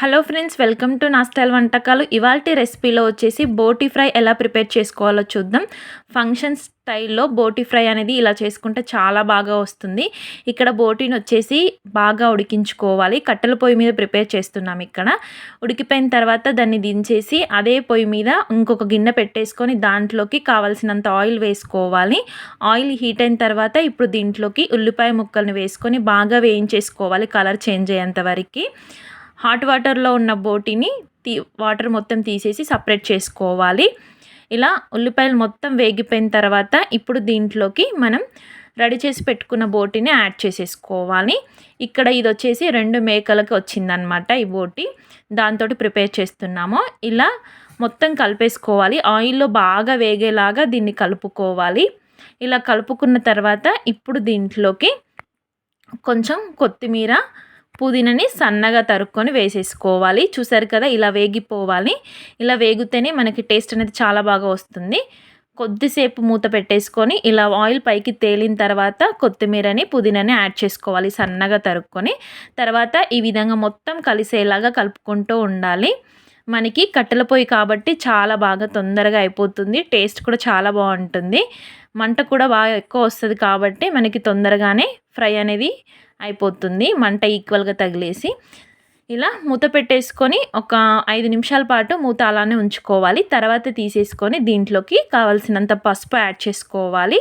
Hello friends welcome to నా style వంటకాలు. ఇవాల్టి రెసిపీలో వచ్చేసి బోటి ఫ్రై ఎలా ప్రిపేర్ చేసుకోవాలో చూద్దాం. ఫంక్షన్ స్టైల్లో బోటి ఫ్రై అనేది ఇలా చేసుకుంటే చాలా బాగా వస్తుంది. ఇక్కడ బోటీని వచ్చేసి బాగా ఉడికించుకోవాలి. కట్టెల పొయ్యి మీద ప్రిపేర్ చేస్తున్నాం ఇక్కడ. ఉడికిపోయిన తర్వాత దాన్ని దించేసి అదే పొయ్యి మీద ఇంకొక గిన్నె పెట్టేసుకొని దాంట్లోకి కావాల్సినంత ఆయిల్ వేసుకోవాలి. ఆయిల్ హీట్ అయిన తర్వాత ఇప్పుడు దీంట్లోకి ఉల్లిపాయ ముక్కల్ని వేసుకొని బాగా వేయించేసుకోవాలి కలర్ చేంజ్ అయ్యేంత వరకు. హాట్ వాటర్లో ఉన్న బోటిని తీ వాటర్ మొత్తం తీసేసి సపరేట్ చేసుకోవాలి. ఇలా ఉల్లిపాయలు మొత్తం వేగిపోయిన తర్వాత ఇప్పుడు దీంట్లోకి మనం రెడీ చేసి పెట్టుకున్న బోటిని యాడ్ చేసేసుకోవాలి. ఇక్కడ ఇది వచ్చేసి రెండు మేకలకి వచ్చిందనమాట ఈ బోటి. దాంతో ప్రిపేర్ చేస్తున్నాము. ఇలా మొత్తం కలిపేసుకోవాలి. ఆయిల్లో బాగా వేగేలాగా దీన్ని కలుపుకోవాలి. ఇలా కలుపుకున్న తర్వాత ఇప్పుడు దీంట్లోకి కొంచెం కొత్తిమీర పుదీనాని సన్నగా తరుక్కొని వేసేసుకోవాలి. చూసారు కదా ఇలా వేగిపోవాలి. ఇలా వేగితేనే మనకి టేస్ట్ అనేది చాలా బాగా వస్తుంది. కొద్దిసేపు మూత పెట్టేసుకొని ఇలా ఆయిల్ పైకి తేలిన తర్వాత కొత్తిమీరని పుదీనాని యాడ్ చేసుకోవాలి సన్నగా తరుక్కొని. తర్వాత ఈ విధంగా మొత్తం కలిసేలాగా కలుపుకుంటూ ఉండాలి. మనకి కట్టెల పొయ్యి కాబట్టి చాలా బాగా తొందరగా అయిపోతుంది. టేస్ట్ కూడా చాలా బాగుంటుంది. మంట కూడా బాగా ఎక్కువ వస్తుంది కాబట్టి మనకి తొందరగానే ఫ్రై అనేది అయిపోతుంది. మంట ఈక్వల్గా తగిలేసి ఇలా మూత పెట్టేసుకొని ఒక ఐదు నిమిషాల పాటు మూత అలానే ఉంచుకోవాలి. తర్వాత తీసేసుకొని దీంట్లోకి కావాల్సినంత పసుపు యాడ్ చేసుకోవాలి.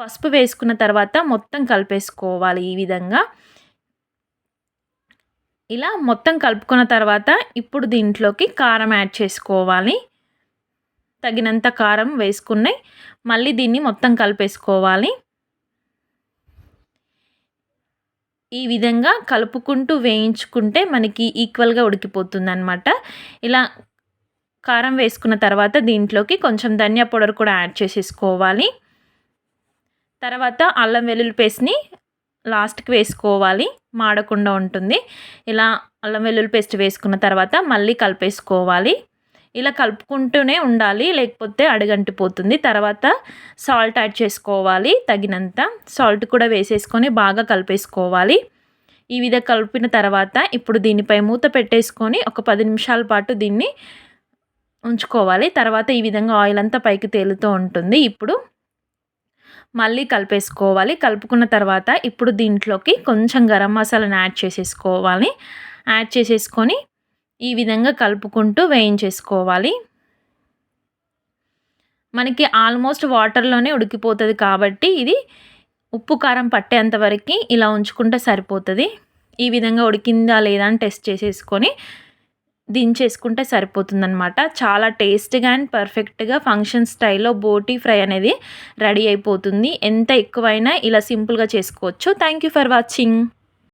పసుపు వేసుకున్న తర్వాత మొత్తం కలిపేసుకోవాలి ఈ విధంగా. ఇలా మొత్తం కలుపుకున్న తర్వాత ఇప్పుడు దీంట్లోకి కారం యాడ్ చేసుకోవాలి. తగినంత కారం వేసుకున్నాయి. మళ్ళీ దీన్ని మొత్తం కలిపేసుకోవాలి. ఈ విధంగా కలుపుకుంటూ వేయించుకుంటే మనకి ఈక్వల్గా ఉడికిపోతుంది అనమాట ఇలా కారం వేసుకున్న తర్వాత దీంట్లోకి కొంచెం ధనియా పౌడర్ కూడా యాడ్ చేసేసుకోవాలి. తర్వాత అల్లం వెల్లుల్లి పేస్ట్ని లాస్ట్కి వేసుకోవాలి. మాడకుండా ఉంటుంది. ఇలా అల్లం వెల్లుల్లి పేస్ట్ వేసుకున్న తర్వాత మళ్ళీ కలిపేసుకోవాలి. ఇలా కలుపుకుంటూనే ఉండాలి లేకపోతే అడుగంటిపోతుంది. తర్వాత సాల్ట్ యాడ్ చేసుకోవాలి తగినంత సాల్ట్ కూడా వేసేసుకొని బాగా కలిపేసుకోవాలి. ఈ విధంగా కలిపిన తర్వాత ఇప్పుడు దీనిపై మూత పెట్టేసుకొని ఒక పది నిమిషాల పాటు దీన్ని ఉంచుకోవాలి. తర్వాత ఈ విధంగా ఆయిల్ అంతా పైకి తేలుతూ ఉంటుంది. ఇప్పుడు మళ్ళీ కలిపేసుకోవాలి. కలుపుకున్న తర్వాత ఇప్పుడు దీంట్లోకి కొంచెం గరం మసాలాను యాడ్ చేసేసుకోవాలి. యాడ్ చేసేసుకొని ఈ విధంగా కలుపుకుంటూ వేయించేసుకోవాలి. మనకి ఆల్మోస్ట్ వాటర్లోనే ఉడికిపోతుంది కాబట్టి ఇది ఉప్పు కారం పట్టేంత వరకు ఇలా ఉంచుకుంటే సరిపోతుంది. ఈ విధంగా ఉడికిందా లేదా అని టెస్ట్ చేసేసుకొని దించేసుకుంటే సరిపోతుందనమాట చాలా టేస్ట్గా అండ్ పర్ఫెక్ట్గా ఫంక్షన్ స్టైల్లో బోటీ ఫ్రై అనేది రెడీ అయిపోతుంది. ఎంత ఎక్కువైనా ఇలా సింపుల్గా చేసుకోవచ్చు. Thank you for watching.